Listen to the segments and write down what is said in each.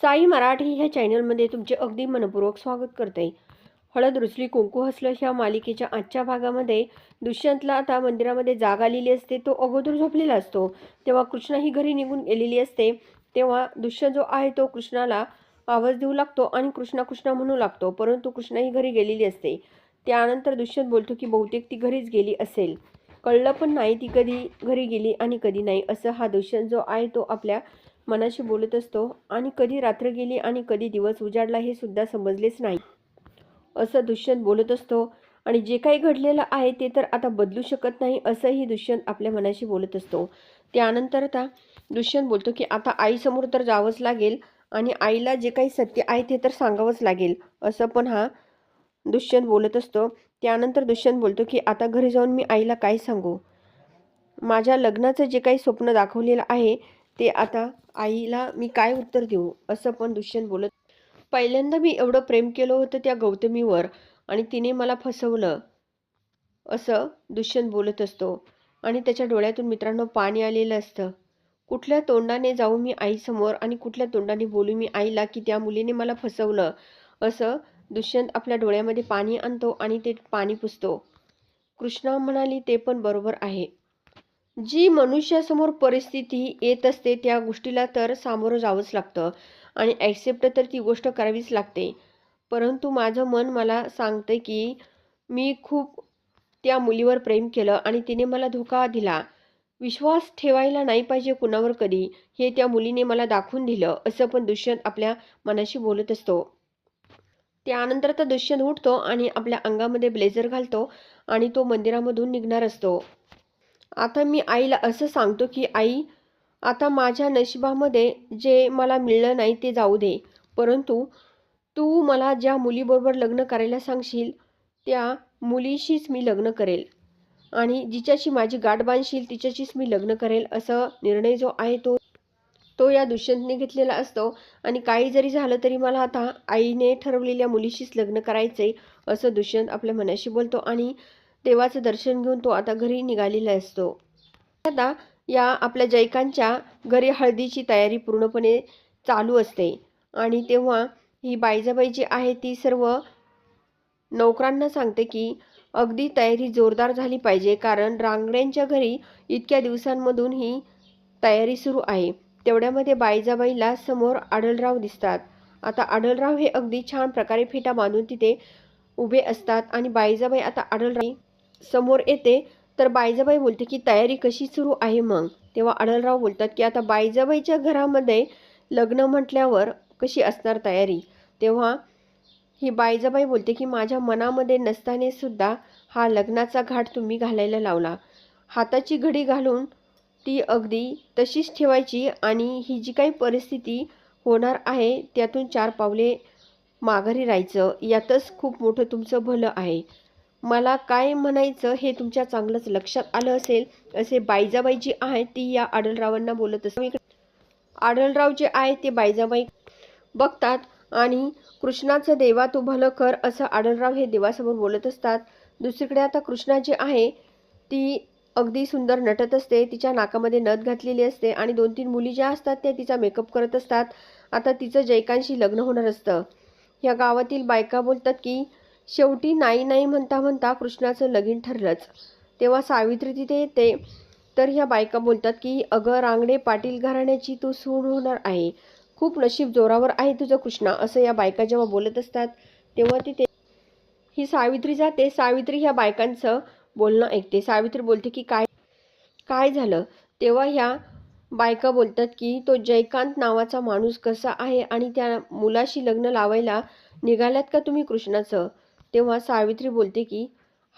साई मराठी ह्या चॅनलमध्ये तुमचे अगदी मनपूर्वक स्वागत करते. हळद रुसली कुंकू हसलं ह्या मालिकेच्या आजच्या भागामध्ये दुष्यंतला आता मंदिरामध्ये जाग आलेली असते तो अगोदर झोपलेला असतो. तेव्हा कृष्णा ही घरी निघून गेलेली असते. तेव्हा दुष्यंत जो आहे तो कृष्णाला आवाज देऊ लागतो आणि कृष्णा कृष्णा म्हणू लागतो परंतु कृष्णा ही घरी गेलेली असते. त्यानंतर दुष्यंत बोलतो की बहुतेक ती घरीच गेली असेल. कळलं पण नाही ती कधी घरी गेली आणि कधी नाही. असं हा दुष्यंत जो आहे तो आपल्या मनाशी बोलत असतो. आणि कधी रात्र गेली आणि कधी दिवस उजाडला हे सुद्धा समजलेच नाही. असं दुष्यंत बोलत असतो. आणि जे काही घडलेलं आहे ते तर आता बदलू शकत नाही असंही दुष्यंत आपल्या मनाशी बोलत असतो. त्यानंतर आता दुष्यंत बोलतो की आता आईसमोर तर जावंच लागेल आणि आईला जे काही सत्य आहे ते तर सांगावंच लागेल असं पण हा दुष्यंत बोलत असतो. त्यानंतर दुष्यंत बोलतो की आता घरी जाऊन मी आईला काय सांगू? माझ्या लग्नाचं जे काही स्वप्न दाखवलेलं आहे ते आता आईला मी काय उत्तर देऊ? असं पण दुष्यंत बोलत पहिल्यांदा मी एवढं प्रेम केलं होतं त्या गौतमीवर आणि तिने मला फसवलं. असं दुष्यंत बोलत असतो आणि त्याच्या डोळ्यातून मित्रांनो पाणी आलेलं असतं. कुठल्या तोंडाने जाऊ मी आईसमोर आणि कुठल्या तोंडाने बोलू मी आईला की त्या मुलीने मला फसवलं? असं दुष्यंत आपल्या डोळ्यामध्ये पाणी आणतो आणि ते पाणी पुसतो. कृष्णा म्हणाली ते पण बरोबर आहे. जी मनुष्यासमोर परिस्थिती येत असते त्या गोष्टीला तर सामोरं जावंच लागतं आणि ॲक्सेप्ट तर ती गोष्ट करावीच लागते. परंतु माझं मन मला सांगतं की मी खूप त्या मुलीवर प्रेम केलं आणि तिने मला धोका दिला. विश्वास ठेवायला नाही पाहिजे कुणावर कधी. हे त्या मुलीने मला दाखवून दिलं असं पण दुष्यंत आपल्या मनाशी बोलत असतो. त्यानंतर तर दुष्यंत उठतो आणि आपल्या अंगामध्ये ब्लेझर घालतो आणि तो मंदिरामधून निघणार असतो. आता मी आईला असं सांगतो की आई आता माझ्या नशिबामध्ये जे मला मिळलं नाही ते जाऊ दे. परंतु तू मला ज्या मुलीबरोबर लग्न करायला सांगशील त्या मुलीशीच मी लग्न करेल. आणि जिच्याशी माझी गाठ बांधशील तिच्याशीच मी लग्न करेल. असं निर्णय जो आहे तो तो या दुष्यंतने घेतलेला असतो. आणि काही जरी झालं तरी मला आता आईने ठरवलेल्या मुलीशीच लग्न करायचंय असं दुष्यंत आपल्या मनाशी बोलतो. आणि देवाचं दर्शन घेऊन तो आता घरी निघालेला असतो. आता या आपल्या जैकांच्या घरी हळदीची तयारी पूर्णपणे चालू असते. आणि तेव्हा ही बायजाबाई जी आहे ती सर्व नोकरांना सांगते की अगदी तयारी जोरदार झाली पाहिजे कारण रांगड्यांच्या घरी इतक्या दिवसांमधून ही तयारी सुरू आहे. तेवढ्यामध्ये बायजाबाईला समोर आढळराव दिसतात. आता आढळराव हे अगदी छान प्रकारे फेटा बांधून तिथे उभे असतात आणि बायजाबाई आता आढळराव समोर येते तर बायजाबाई बोलते की तयारी कशी सुरू आहे मग? तेव्हा आढळराव बोलतात की आता बायजाबाईच्या घरामध्ये लग्न म्हटल्यावर कशी असणार तयारी? तेव्हा ही बायजाबाई बोलते की माझ्या मनामध्ये नसताने सुद्धा हा लग्नाचा घाट तुम्ही घालायला लावला. हाताची घडी घालून ती अगदी तशीच ठेवायची आणि ही जी काही परिस्थिती होणार आहे त्यातून चार पावले माघारी राहायचं. यातच खूप मोठं तुमचं भलं आहे. मला काय म्हणायचं हे तुमच्या चांगलंच लक्षात आलं असेल. असे बायजाबाई जी आहे ती या आढळरावांना बोलत असते आढळराव जे आहे ते बायजाबाई बघतात आणि कृष्णाचं देवा तू भलं कर असं आढळराव हे देवासमोर बोलत असतात. दुसरीकडे आता कृष्णा जी आहे ती अगदी सुंदर नटत असते. तिच्या नाकामध्ये नथ घातलेली असते आणि दोन तीन मुली ज्या असतात त्या तिचा मेकअप करत असतात. आता तिचं जयकांशी लग्न होणार असतं. या गावातील बायका बोलतात की शेवटी नाही नाही म्हणता म्हणता कृष्णाचं लगीन ठरलंच. तेव्हा सावित्री तिथे येते. तर ह्या बायका बोलतात की अगं रांगडे पाटील घराण्याची तू सून होणार आहे. खूप नशीब जोरावर आहे तुझं कृष्णा असं या बायका जेव्हा बोलत असतात तेव्हा तिथे ही सावित्री जाते. सावित्री ह्या बायकांचं बोलणं ऐकते. सावित्री बोलते की काय काय झालं? तेव्हा ह्या बायका बोलतात की तो जयकांत नावाचा माणूस कसा आहे आणि त्या मुलाशी लग्न लावायला निघाल्यात का तुम्ही कृष्णाचं? तेव्हा सावित्री बोलते की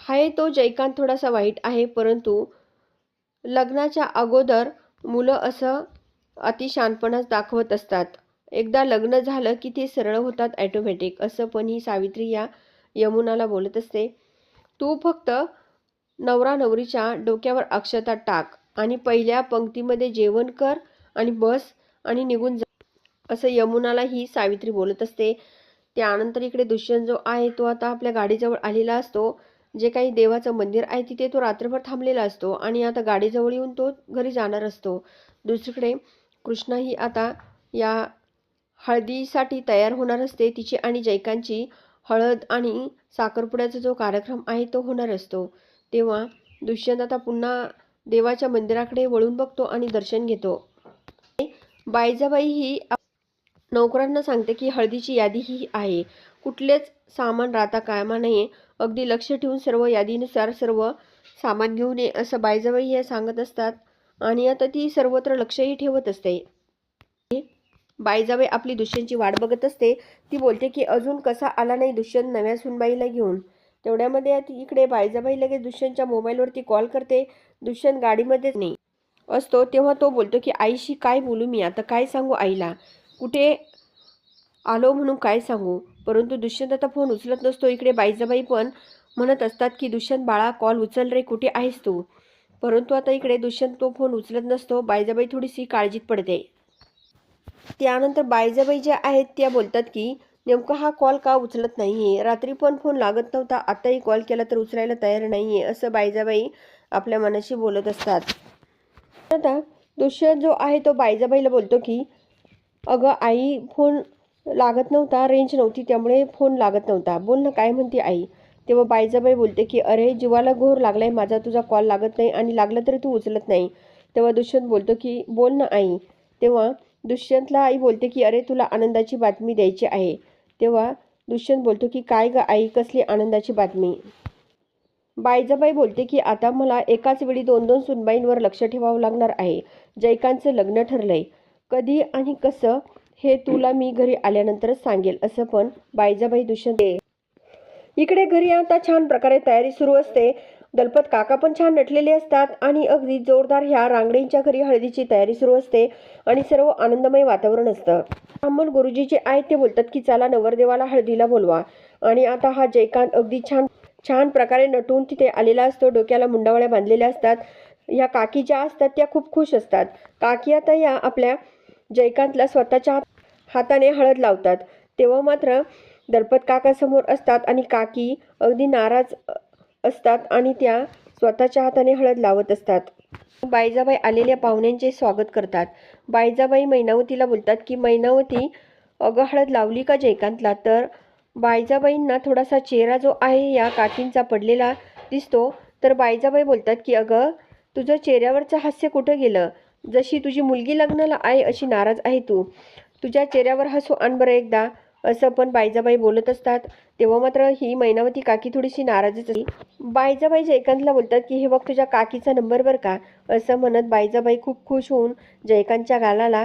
हाय तो जयकांत थोडासा वाईट आहे परंतु लग्नाच्या अगोदर मुलं असं अतिशानपणाच दाखवत असतात. एकदा लग्न झालं की ते सरळ होतात ॲटोमॅटिक असं पण ही सावित्री या यमुनाला बोलत असते. तू फक्त नवरा नवरीच्या डोक्यावर अक्षता टाक आणि पहिल्या पंक्तीमध्ये जेवण कर आणि बस आणि निघून जा असं यमुनाला ही सावित्री बोलत असते. त्यानंतर इकडे दुष्यंत जो आहे तो आता आपल्या गाडीजवळ आलेला असतो. जे काही देवाचं मंदिर आहे तिथे तो रात्रभर थांबलेला असतो आणि आता गाडीजवळ येऊन तो घरी जाणार असतो. दुसरीकडे कृष्णाही आता या हळदीसाठी तयार होणार असते. तिची आणि जयकांची हळद आणि साखरपुड्याचा जो कार्यक्रम आहे तो होणार असतो. तेव्हा दुष्यंत आता पुन्हा देवाच्या मंदिराकडे वळून बघतो आणि दर्शन घेतो. बायजाबाई ही नोकरांना सांगते की हळदीची यादी ही आहे. कुठलेच सामान राहता कामा नये. अगदी लक्ष ठेवून सर्व यादीनुसार सर्व सामान घेऊन ये असं बायजाबाई हे सांगत असतात. आणि आता ती सर्वत्र लक्षही ठेवत असते. बायजाबाई आपली दुष्यंतची वाट बघत असते. ती बोलते की अजून कसा आला नाही दुष्यंत नव्या सुनबाईला घेऊन? तेवढ्यामध्ये ती इकडे बायजाबाई लगेच दुष्यंतच्या मोबाईलवरती कॉल करते. दुष्यंत गाडीमध्येच नाही. असतो तेव्हा तो बोलतो की आईशी काय बोलू मी? आता काय सांगू आईला? कुठे आलो म्हणून काय सांगू? परंतु दुष्यंत आता फोन उचलत नसतो. इकडे बाईजाबाई पण म्हणत असतात की दुष्यंत बाळा कॉल उचल रे कुठे आहेस तू? परंतु आता इकडे दुष्यंत तो फोन उचलत नसतो. बाईजाबाई थोडीशी काळजीत पडते. त्यानंतर बायजाबाई ज्या आहेत त्या बोलतात की नेमका हा कॉल का उचलत नाही आहे रात्री पण फोन लागत नव्हता. आताही कॉल केला तर उचलायला तयार नाही आहे असं बायजाबाई आपल्या मनाशी बोलत असतात. आता दुष्यंत जो आहे तो बायजाबाईला बोलतो की अगं आई फोन लागत नव्हता रेंज नव्हती त्यामुळे फोन लागत नव्हता. बोल ना काय म्हणते आई? तेव्हा बायजाबाई बोलते की अरे जीवाला घोर लागलाय माझा तुझा कॉल लागत नाही आणि लागला तरी तू उचलत नाही. तेव्हा दुष्यंत बोलतो की बोल ना आई. तेव्हा दुष्यंतला आई बोलते की अरे तुला आनंदाची बातमी द्यायची आहे. तेव्हा दुष्यंत बोलतो की काय ग आई कसली आनंदाची बातमी? बायजाबाई बोलते की आता मला एकाच वेळी दोन दोन सुनबाईंवर लक्ष ठेवावं लागणार आहे. जयकांतचं लग्न ठरलंय. कधी आणि कसं हे तुला मी घरी आल्यानंतरच सांगेल असं पण बायजाबाई दुष्यंत इकडे घरी आता छान प्रकारे तयारी सुरू असते. दलपत काका पण छान नटलेले असतात आणि अगदी जोरदार ह्या रांगडींच्या घरी हळदीची तयारी सुरू असते आणि सर्व आनंदमय वातावरण असतं. ब्राह्मण गुरुजीचे आहेत ते बोलतात की चला नवरदेवाला हळदीला बोलवा. आणि आता हा जयकांत अगदी छान छान प्रकारे नटून तिथे आलेला असतो. डोक्याला मुंडावळ्या बांधलेल्या असतात. ह्या काकी ज्या असतात त्या खूप खुश असतात. काकी आता या आपल्या जयकांतला स्वतःच्या हाताने हळद लावतात. तेव्हा मात्र दलपत काकासमोर असतात आणि काकी अगदी नाराज असतात आणि त्या स्वतःच्या हाताने हळद लावत असतात. बायजाबाई आलेल्या पाहुण्यांचे स्वागत करतात. बायजाबाई मैनावतीला बोलतात की मैनावती अगं हळद लावली का जयकांतला तर बायजाबाईंना थोडासा चेहरा जो आहे या काकींचा पडलेला दिसतो. तर बायजाबाई बोलतात की अगं तुझं चेहऱ्यावरचं हास्य कुठं गेलं? जशी तुझी मुलगी लग्नाला आहे अशी नाराज आहे तू. तुझ्या चेहऱ्यावर हसू आण बरं एकदा. असं पण बायजाबाई बोलत असतात. तेव्हा मात्र ही मैनावती काकी थोडीशी नाराजच असते. बायजाबाई जयकांतला बोलतात की हे बघ तुझ्या काकीचा नंबर बरं का? असं म्हणत बायजाबाई खूप खुश होऊन जयकांतच्या गालाला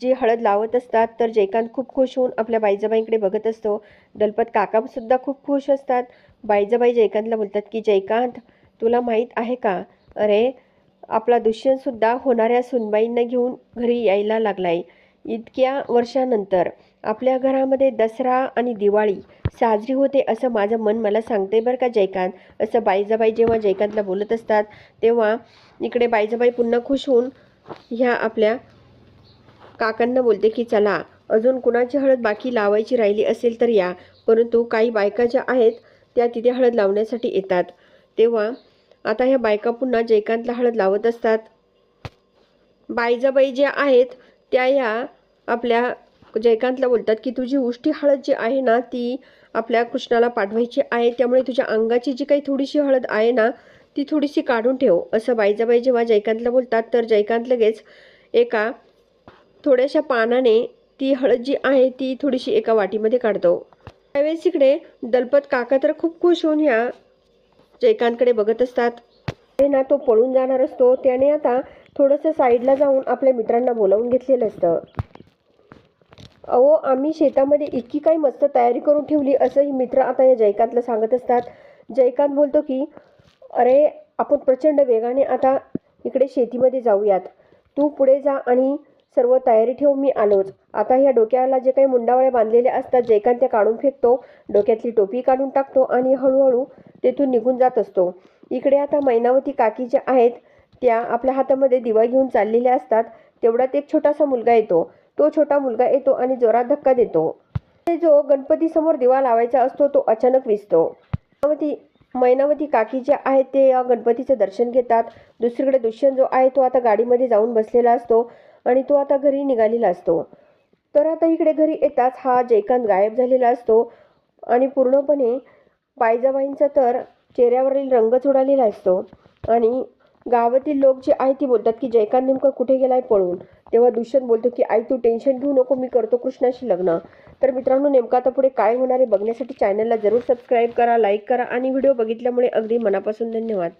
जी हळद लावत असतात तर जयकांत खूप खुश होऊन आपल्या बायजाबाईंकडे बघत असतो. दलपत काकासुद्धा खूप खुश असतात. बायजाबाई जयकांतला बोलतात की जयकांत तुला माहीत आहे का? अरे आपला दुष्यंतसुद्धा होणाऱ्या सुनबाईंना घेऊन घरी यायला लागलाय. इतक्या वर्षानंतर आपल्या घरामध्ये दसरा आणि दिवाळी साजरी होते असं माझं मन मला सांगते बरं का जयकांत. असं बाईजाबाई जेव्हा जयकांतला बोलत असतात तेव्हा इकडे बाईजाबाई पुन्हा खुश होऊन ह्या आपल्या काकांना बोलते की चला अजून कुणाची हळद बाकी लावायची राहिली असेल तर या. परंतु काही बायका ज्या आहेत त्या तिथे हळद लावण्यासाठी येतात. तेव्हा आता ह्या बायका पुन्हा जयकांतला हळद लावत असतात. बायजाबाई ज्या आहेत त्या ह्या आपल्या जयकांतला बोलतात की तुझी उष्टी हळद जी आहे ना ती आपल्या कृष्णाला पाठवायची आहे. त्यामुळे तुझ्या अंगाची जी काही थोडीशी हळद आहे ना ती थोडीशी काढून ठेव. असं बाईजाबाई जेव्हा जयकांतला बोलतात तर जयकांत लगेच एका थोड्याशा पानाने ती हळद जी आहे ती थोडीशी एका वाटीमध्ये काढतो. त्यावेळेस इकडे दलपत काका तर खूप खुश होऊन ह्या जयकांतकडे बघत असतात. ते ना तो पळून जाणार असतो. त्याने आता थोडंसं साईडला जाऊन आपल्या मित्रांना बोलावून घेतलेलं असतं. अहो आम्ही शेतामध्ये इतकी काही मस्त तयारी करून ठेवली असंही मित्र आता या जयकांतला सांगत असतात. जयकांत बोलतो की अरे आपण प्रचंड वेगाने आता इकडे शेतीमध्ये जाऊयात. तू पुढे जा आणि सर्व तयारी ठेव मी आलोच. आता ह्या डोक्याला जे काही मुंडावळ्या बांधलेल्या असतात जयकांत त्या काढून फेकतो. डोक्यातली टोपी काढून टाकतो आणि हळूहळू तेथून निघून जात असतो. इकडे आता मैनावती काकी ज्या आहेत त्या आपल्या हातामध्ये दिवा घेऊन चाललेल्या असतात. तेवढ्यात एक छोटासा मुलगा येतो. तो छोटा मुलगा येतो आणि जोरात धक्का देतो. ते जो गणपती समोर दिवा लावायचा असतो तो अचानक विजतो मैनावती मैनावती काकी जे आहेत ते या गणपतीचं दर्शन घेतात. दुसरीकडे दुष्यंत जो आहे तो आता गाडीमध्ये जाऊन बसलेला असतो आणि तो आता घरी निघालेला असतो. तर आता इकडे घरी येताच हा जयकांत गायब झालेला असतो आणि पूर्णपणे बायजाबाईंचा तर चेहऱ्यावरील रंगच उडालेला असतो. आणि गावातील लोक जे आहे ती बोलतात की जयकांत नेमकं कुठे गेलाय पळून? तेव्हा दुष्यंत बोलतो की आई तू टेन्शन घेऊ नको मी करतो कृष्णाशी लग्न. तर मित्रांनो नेमकं आता पुढे काय होणार आहे बघण्यासाठी चॅनलला जरूर सबस्क्राईब करा लाईक करा आणि व्हिडिओ बघितल्यामुळे अगदी मनापासून धन्यवाद.